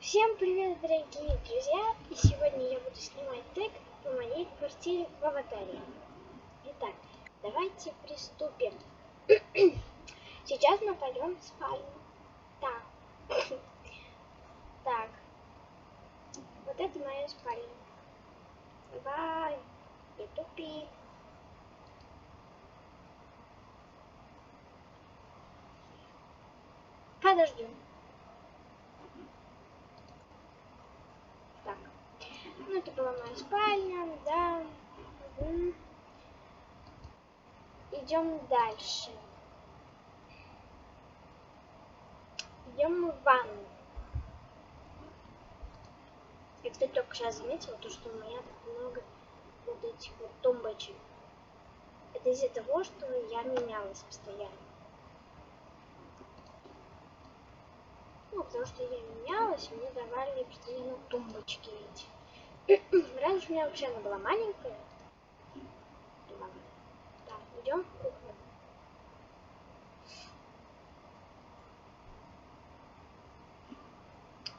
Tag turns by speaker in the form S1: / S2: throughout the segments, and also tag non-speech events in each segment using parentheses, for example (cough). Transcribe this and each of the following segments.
S1: Всем привет, дорогие друзья! И сегодня я буду снимать тег по моей квартире в аватаре. Итак, давайте приступим. (clears throat) Сейчас мы пойдем в спальню. Так. (clears throat) Так. Вот это моя спальня. Давай, не тупи. Подождем. Так. Ну, это была моя спальня, да. Угу. Идем дальше. Идем в ванну. Я, кстати, только сейчас заметила, то, что у меня так много вот этих вот тумбочек. Это из-за того, что я менялась постоянно. Ну, потому что я менялась, мне давали постоянно тумбочки эти. Раньше у меня вообще она была маленькая. Так, идем в кухню.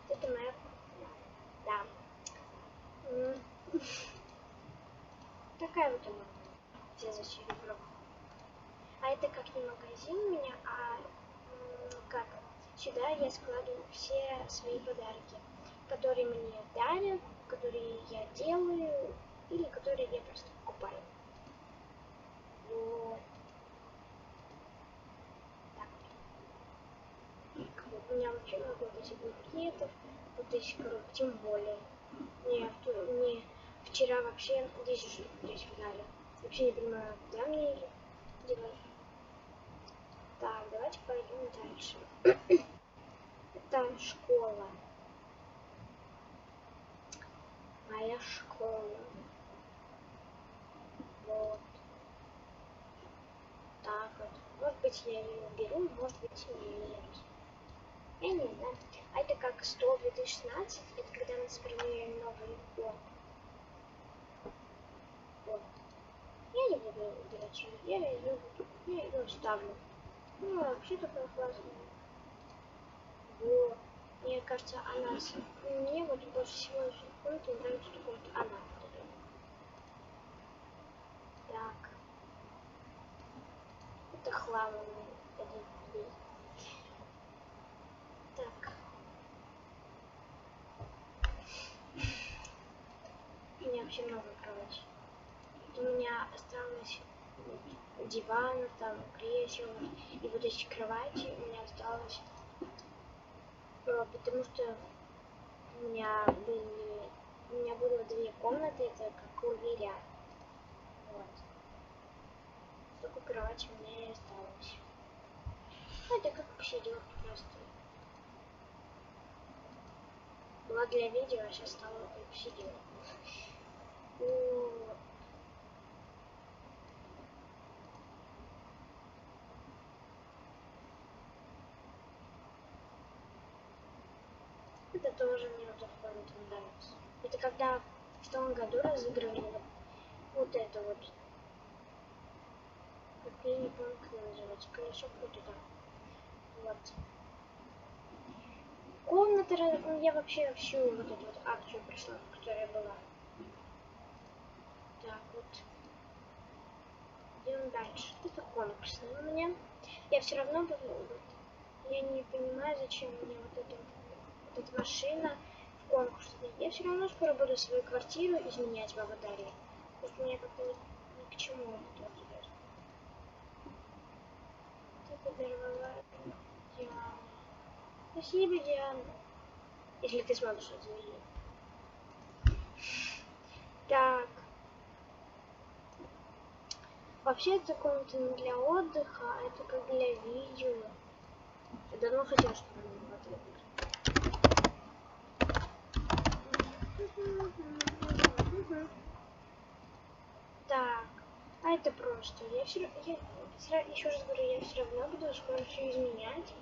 S1: Это моя кухня. Да. Такая вот она. Где зачем А это как не магазин у меня, а как Сюда я складываю все свои подарки, которые мне дарят, которые я делаю или которые я просто покупаю. Вот. Так. У меня вообще много вот этих букетов, вот этих коробок, тем более. Мне, мне вчера вообще 10 штук здесь дали. Вообще не понимаю, куда мне их девать. Так, давайте пойдем дальше. (clears throat) Это школа. Моя школа. Вот. Так вот. Может быть я ее уберу, может быть нет. Я не знаю. А это как 100 2016. Это когда мы сформируем новый год. Вот. Я не буду убирать ее. Я ее, я ее оставлю. Ну, вообще такая классная. Вот. Мне кажется, она... Мне вот больше всего комнаты нравится вот она. Так. Это хлам один Так. У меня вообще много кровати. У меня осталось диван, там кресел и вот эти кровати у меня осталось, э, потому что у меня были, у меня было две комнаты, это как лагеря. Вот. Меня и осталось. Ну, это как посидел просто. Была для видео, а сейчас стала как посидел. Вот. Это тоже мне вот нравится. Это когда в том году разыгрывали это вот. Как я не помню, как она называется. Колесо крутится. Вот. Комната, ну, я вообще всю вот эту вот акцию прошла, которая была. Так, вот. Идем дальше. Это конкурсный у меня. Я все равно буду... Я не понимаю, зачем мне вот это вот вот эта машина в конкурсе. Я все равно скоро буду свою квартиру изменять в аватаре. Потому что мне как-то ни, ни к чему это вот идет. Ты подорвала Диана. Спасибо, Диана. Если ты смотришь это видео. Так. Вообще это комната не для отдыха, а это как для видео. Я давно хотела, чтобы она была для Так, а это просто. Я все я, еще раз говорю, я все равно буду скоро все изменять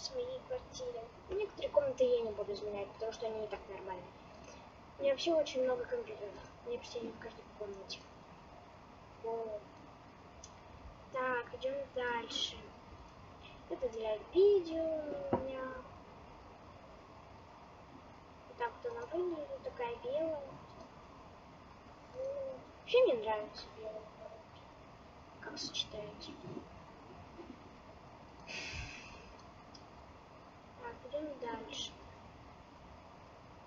S1: своей квартире. Некоторые комнаты я не буду изменять, потому что они и так нормальные. У меня вообще очень много компьютеров. Мне почти не в каждой комнате. Вот. Так, идем дальше. Это для видео у меня. выглядит, такая белая. Ну, Вообще мне нравится белая. Как сочетается. Так, идем дальше.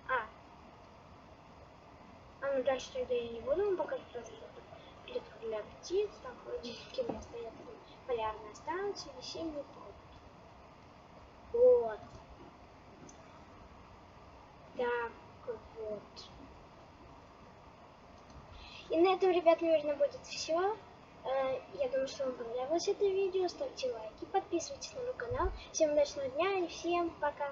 S1: А. А, ну дальше тогда я не буду вам показывать, потому что для птиц, там холодильники у меня стоят там полярная станция, весенний полк. Вот. Так, вот. И на этом, ребят, наверное, будет все. Я думаю, что вам понравилось это видео. Ставьте лайки, подписывайтесь на мой канал. Всем удачного дня и всем пока.